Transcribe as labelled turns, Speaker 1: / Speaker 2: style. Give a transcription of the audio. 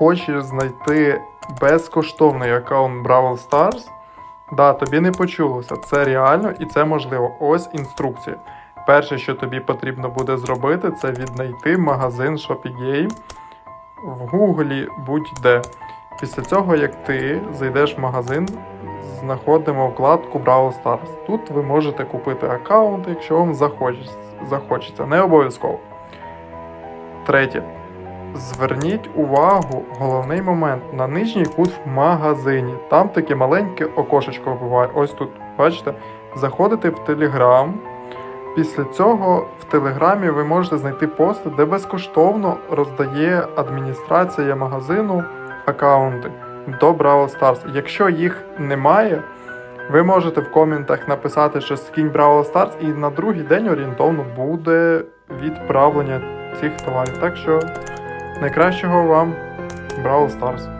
Speaker 1: хочеш знайти безкоштовний аккаунт Бравл Stars, да, тобі не почулося. Це реально і це можливо. Ось інструкція. Перше, що тобі потрібно буде зробити, це віднайти магазин Shopee в Гуглі будь-де. Після цього, як ти зайдеш в магазин, знаходимо вкладку Brawl Stars. Тут ви можете купити аккаунт, якщо вам захочеться. Не обов'язково. Третє. Зверніть увагу, головний момент на нижній кут в магазині. Там таке маленьке окошечко буває. Ось тут, бачите, заходите в Телеграм. Після цього в Телеграмі ви можете знайти пост, де безкоштовно роздає адміністрація магазину аккаунти до Brawl Stars. Якщо їх немає, ви можете в коментах написати, що скинь Brawl Stars, і на другий день орієнтовно буде відправлення цих товарів. Так що найкращого вам Brawl Stars.